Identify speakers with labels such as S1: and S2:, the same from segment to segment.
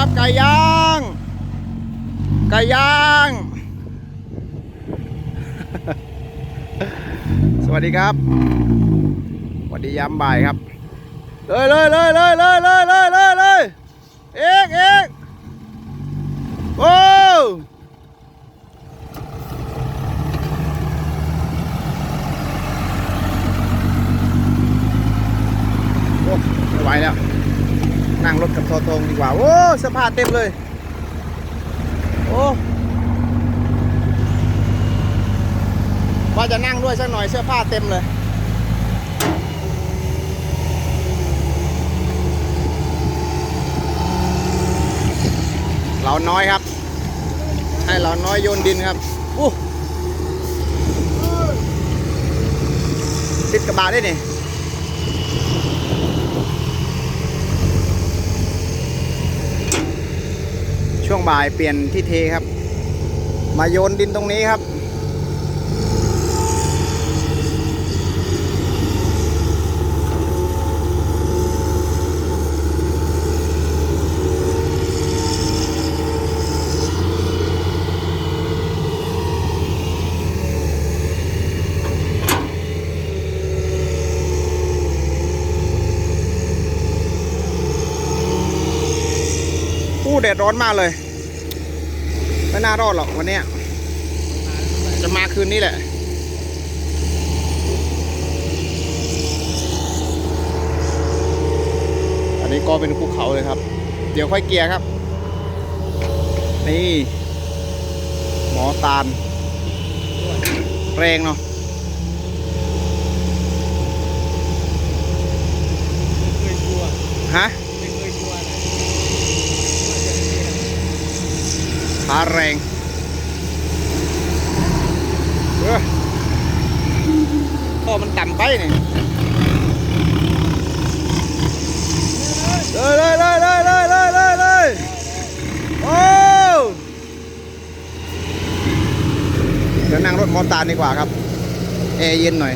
S1: ครับ ไก่ย่าง ไก่ย่าง สวัสดีครับสวัสดียามบ่ายครับ เลยเลยเลยเลยเลยเลยเลยเลยเลยเอกเอกโอ้วโอ้ไม่ไหวแล้ว นั่งรถกับโทตรงดีกว่า โอ้เสื้อผ้าเต็มเลย โอ้ว่าจะนั่งด้วยสักหน่อยเสื้อผ้าเต็มเลย เราน้อยครับ ให้เราน้อยโยนดินครับอู้ติดกระบะได้นี่ ช่วงบ่ายเปลี่ยนที่เทครับ มาโยนดินตรงนี้ครับ อู้ แดดร้อนมากเลยไม่น่ารอดหรอกวันนี้จะมาคืนนี้แหละอันนี้ก็เป็นภูเขาเลยครับ เดี๋ยวค่อยเกียร์ครับ นี่ หมอตาล แรงเนาะฮะ
S2: ไม่เคยกลัวนะ
S1: ขาแรงเออท่อมันต่ำไปนี่เลยเลยเลยเลยเลยเลยเลยเลยโอ้เดี๋ยวนั่งรถมอเตอร์ตาลดีกว่าครับแอร์เย็นหน่อย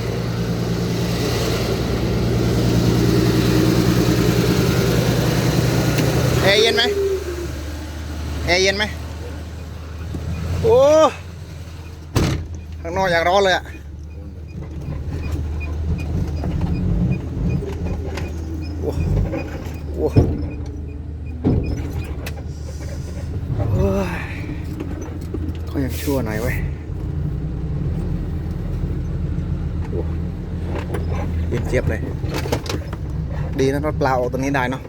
S1: แอร์เย็นไหมแอร์เย็นไหม โอ้ข้างนอกอยากร้อนเลยอะโอ้โอ้โอ้ยเขายังชั่วหน่อยเว้ยโอ้เย็นเจี๊ยบเลย ดีนะรถเปล่าออกตรงนี้ได้เนาะ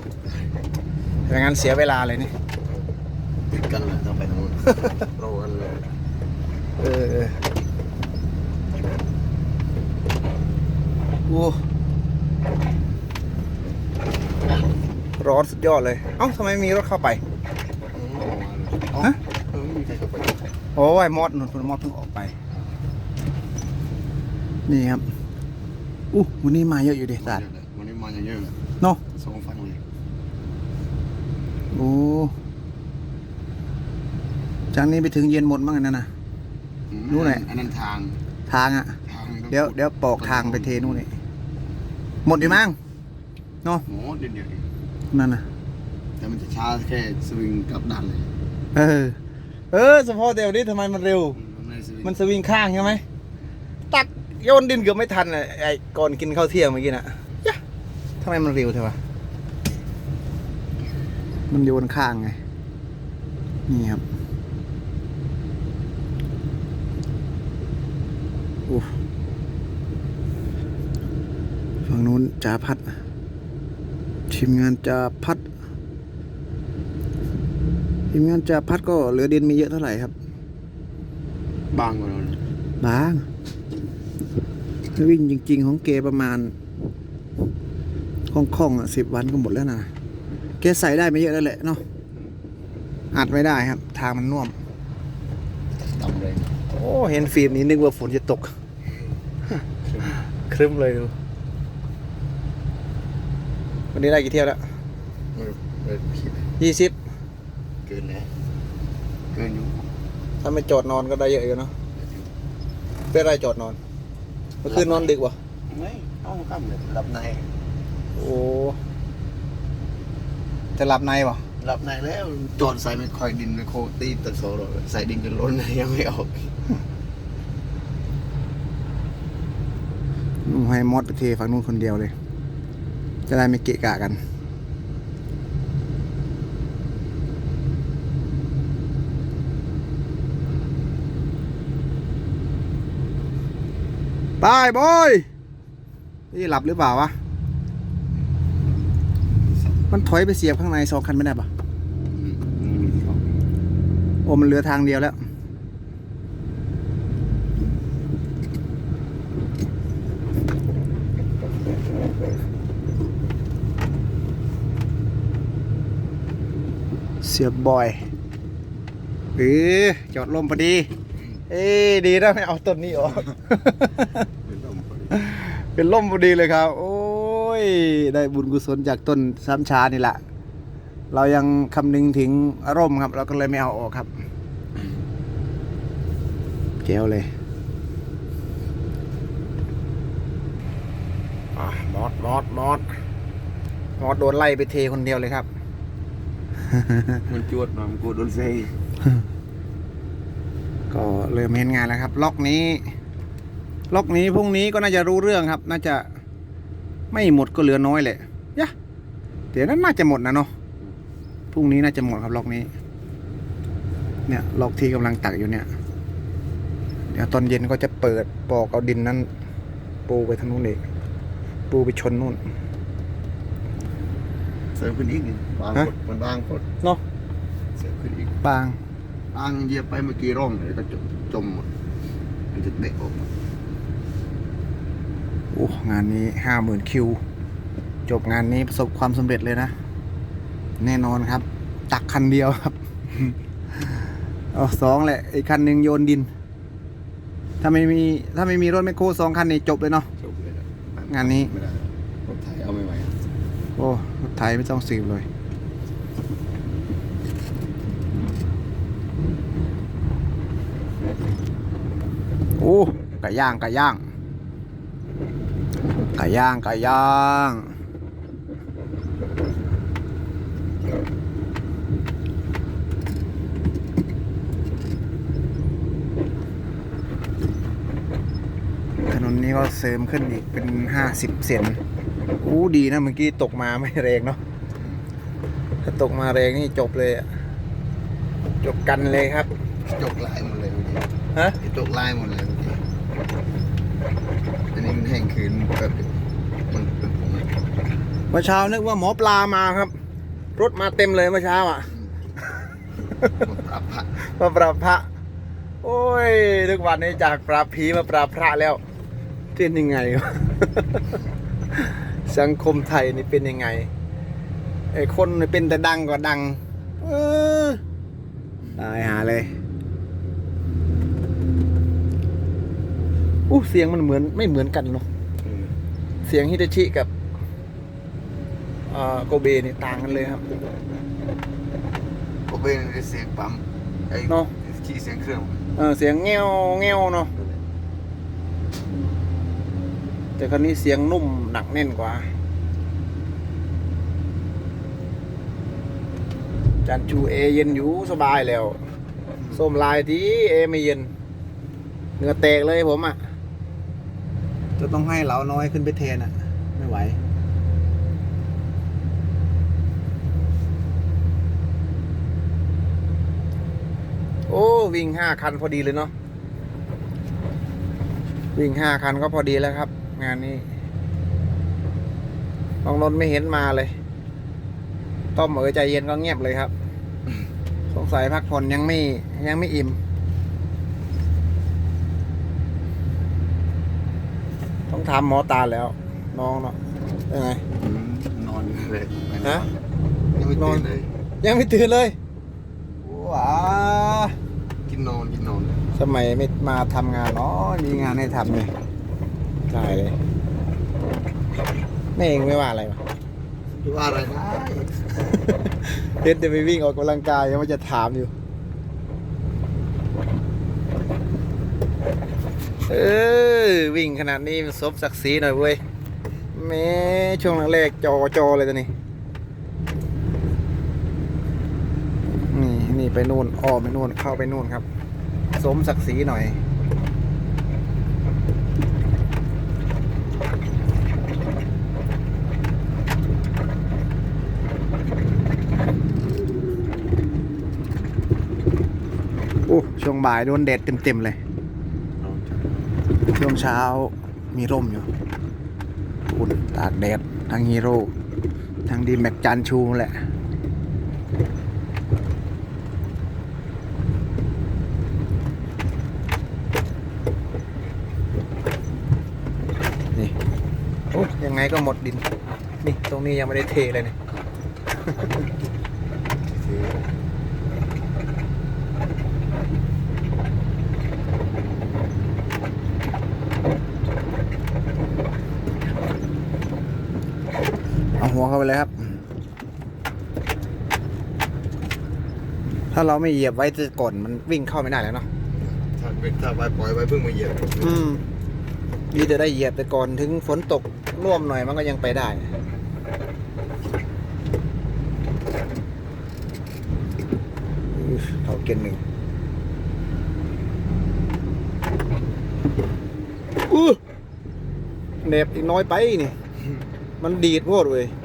S1: ไม่างนั้นเสียเวลาเลยนี่
S2: ติดกันเลยต้องไปทางนู้นโรกันเลย
S1: เออเออโอ้ร้อนสุดยอดเลย เอ้าทำไมมีรถเข้าไปฮะ
S2: เออไม่มีใครเข้าไป
S1: โอ้ยมอดนุ่นคุณมอดเพิ่งออกไป นี่ครับอู้วันนี้มาเยอะอยู่ดิสัตว์
S2: วันนี้มาเยอะๆเลย
S1: เนาะ
S2: สองฝั่งเลย
S1: โอ้ จากนี้ไปถึงเย็นหมดมั้งอันนั่นนะ
S2: อืม
S1: รู้ไหน
S2: อันนั้นทาง
S1: ทางอะ
S2: ทางต้อง
S1: เดี๋ยวเดี๋ยวปอกทางไปเทนู่นนี่หมดอยู่มั้งเนาะ
S2: โอ้เดี๋ยวเดี๋ยว
S1: นั่นนะ
S2: แต่มันจะช้าแค่สวิงกลับด้านเลย
S1: เออ เออเฉพาะเดี๋ยวนี้ทำไมมันเร็ว
S2: มันไม่ได้สวิง
S1: มันสวิงข้างใช่ไหมตักโยนดินเกือบไม่ทันเลยไอ้ก่อนกินข้าวเที่ยงเมื่อกี้น่ะยะทำไมมันเร็วเท่าวะมันโยนข้างไง นี่ครับอู้ ฝั่งนู้นจ่าพัดทีมงานจ่าพัดทีมงานจ่าพัดก็เหลือดินไม่เยอะเท่าไหร่ครับ
S2: บางกว่าเราเลย
S1: บาง วิ่งจริง ๆ ของเกประมาณคล่องๆอะสิบวันก็หมดแล้วนะเกใส่ได้ไม่เยอะแล้วแหละเนาะอัดไม่ได้ครับ ทางมันน่วม
S2: ต่ำเลย
S1: โอ้ เห็นฟิล์มนี้นึกว่าฝนจะตก ครึ้มเลยดู วันนี้ได้กี่เที่ยวแล้ว
S2: เออเออผิด
S1: ยี่สิบ
S2: เกินแล้วเกินอยู่
S1: ถ้าไม่จอดนอนก็ได้เยอะอยู่เนาะเป็นไรจอดนอนเมื่อคืนนอนดึกวะ
S2: ไม่เอาข้ามเลยหลับใน
S1: โอ้จะหลับในวะ
S2: หหลับในแล้วจอดใส่ไม่ค่อยดินไม่โคตีตัดโซ่รถใส่ดินจนล้นยังไม่ออก
S1: ให้มอดไปเทฝั่งนู้นคนเดียวเลย จะได้ไม่เกะกะกัน ไปบอย นี่หลับหรือเปล่าวะ มันถอยไปเสียบข้างในสองคันไม่ได้ปะโอ้มันเหลือทางเดียวแล้ว เสียบบอยเออจอดลมพอดี เอ้ดีนะไม่เอาต้นนี้ออก เป็นล่มพอดีเลยครับ โอ้ย ได้บุญกุศลจากต้นซ้ำชานี่แหละ เรายังคำนึงถึงร่มครับ เราก็เลยไม่เอาออกครับเจ๋วเลยอะมอดมอดมอดมอดโดนไล่ไปเทคนเดียวเลยครับ
S2: มันจวดมันกูโดนเซ
S1: ก็เริ่มเห็นงานแล้วครับ ล็อกนี้ ล็อกนี้พรุ่งนี้ก็น่าจะรู้เรื่องครับ น่าจะไม่หมดก็เหลือน้อยแหละยะเดี๋ยวนั้นน่าจะหมดนะเนาะพรุ่งนี้น่าจะหมดครับล็อกนี้ เนี่ยล็อกที่กำลังตักอยู่เนี่ย เดี๋ยวตอนเย็นก็จะเปิดปอกเอาดินนั้น ปูไปทางนู้นเองปูไปชนนู่น
S2: ริมขึ้นอีกนิดบาง
S1: ฮะ
S2: พดมันบางพด
S1: เนาะ
S2: เสริมขึ้นอีก
S1: ปาง
S2: บางเหยียบไปเมื่อกี้ร่องเลยก็จมจมหมดมันจะเตะออกมา
S1: โอ้งานนี้ห้าหมื่นคิว จบงานนี้ประสบความสำเร็จเลยนะ แน่นอนครับ ตักคันเดียวครับเอาสองแหละอีกคันหนึ่งโยนดิน ถ้าไม่มีถ้าไม่มีรถแมคโครสองคันนี่จบเลยเนาะ
S2: จบเลยนะ
S1: งานนี้
S2: ไม่ได้รถไถเอาไม่ไหว
S1: โอ้รถไม่ต้องสืบเลย โอ้ไก่ย่างไก่ย่างไก่ย่างไก่ย่างถนนนี้ก็เสริมขึ้นอีกเป็นห้าสิบเซน อู้ดีนะเมื่อกี้ตกมาไม่แรงเนาะถ้าตกมาแรงนี่จบเลยอะจบกันเลยครับ
S2: จกลายหมดเลยเมื่อกี้
S1: ฮะ
S2: จกลายหมดเลยเมื่อกี้อันนี้มันแห้งคืนแบบมันเป็นผง
S1: เมื่อเช้านึกว่าหมอปลามาครับ รถมาเต็มเลยเมื่อเช้าอะ
S2: มันปรับผัก
S1: มาปราบพระ โอ้ยทุกวันนี้จากปราบผีมาปราบพระแล้วเป็นยังไงวะ สังคมไทยนี่เป็นยังไงไอ้คนนี่เป็นแต่ดังก็ดัง เออตายหาเลยอู้เสียงมันเหมือนไม่เหมือนกันเนาะ
S2: อืม
S1: เสียงฮิตาชิกับอ่าโกเบนี่ต่างกันเลยครับ
S2: ก็เป็นเสียงปั๊มไอ้
S1: เนาะ
S2: ขี้เสียงเครื่อง
S1: เออเสียงเงี้ยวเงี้ยวเนาะ แต่คราวนี้เสียงนุ่มหนักแน่นกว่า จานชูเอเย็นอยู่สบายแล้วส้มลายที่เอไม่เย็นเหงื่อแตกเลยผมอะ จะต้องให้เหลาน้อยขึ้นไปเทนอะ ไม่ไหวโอ้ วิ่งห้าคันพอดีเลยเนาะวิ่งห้าคันก็พอดีแล้วครับ งานนี้บางนนท์ไม่เห็นมาเลย ต้อมเอ๋ยใจเย็นก็เงียบเลยครับ สงสัยพักผ่อนยังไม่ยังไม่อิ่ม ต้องถามหมอตาแล้ว น้องเนาะยังไง
S2: อืมนอนอยู่เลย
S1: ฮะ
S2: ยังไม่ตื่นเลย
S1: ยังไม่ตื่นเลยว้า
S2: กินนอนกินนอน
S1: สมัยไม่มาทำงานเนาะมีงานให้ทำเลย ใช่เลยแม่เองไม่ว่าอะไรวะ
S2: จะว่าอะไรได้
S1: เห็นจะไปวิ่งออกกำลังกายยังว่าจะถามอยู่ เออวิ่งขนาดนี้มันซบศักดิ์ศรีหน่อยเว้ยแม่ช่วงแรกๆจอจอเลยตอนนี้นี่ไปนู่นอ้อมไปนู่นเข้าไปนู่นครับ สมศักดิ์ศรีหน่อย โอ้ ช่วงบ่ายโดนแดดเต็มๆเลย ช่วงเช้ามีร่มอยู่อุ่นตากแดดทั้งฮีโร่ทั้งดีแม็กจานชูแหละนี่โอ้ยังไงก็หมดดิน นี่ ตรงนี้ยังไม่ได้เทเลยเนี่ย เอาหัวเข้าไปเลยครับ ถ้าเราไม่เหยียบไว้จะก่อนมันวิ่งเข้าไม่ได้แล้วเนาะ
S2: ถ้าเป็นถ้าไว้ปล่อยไว้เพิ่งมาเหยียบ
S1: อืมดีจะได้เหยียบแต่ก่อนถึงฝนตกร่วมหน่อยมันก็ยังไปได้อุ๊ยเท่าเกณฑ์หนึ่งอู้เหน็บอีกน้อยไปนี่ มันดีดโวดเว้ยอู้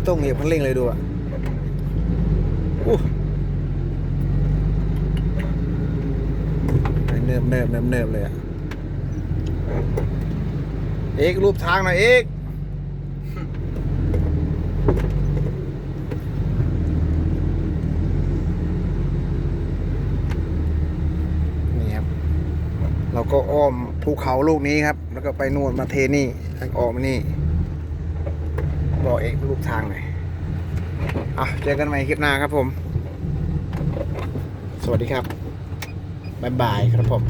S1: ไม่ต้องเหยียบคันเร่งเลยดูอะอู้เนิบเนิบเนิบเนิบเลยอะ เอกรูปทางหน่อยเอกนี่ครับเราก็อ้อมภูเขาลูกนี้ครับ แล้วก็ไปนู่นมาเทนี่ทางออกมานี่ บอกเอกรูปทางหน่อยอะเจอกันใหม่คลิปหน้าครับผม สวัสดีครับบ๊ายบายครับผม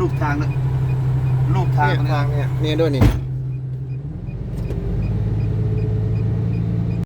S2: รูปทางนะรูปทาง
S1: เนี่ยทางเนี่ยเนี่ยด้วยนี่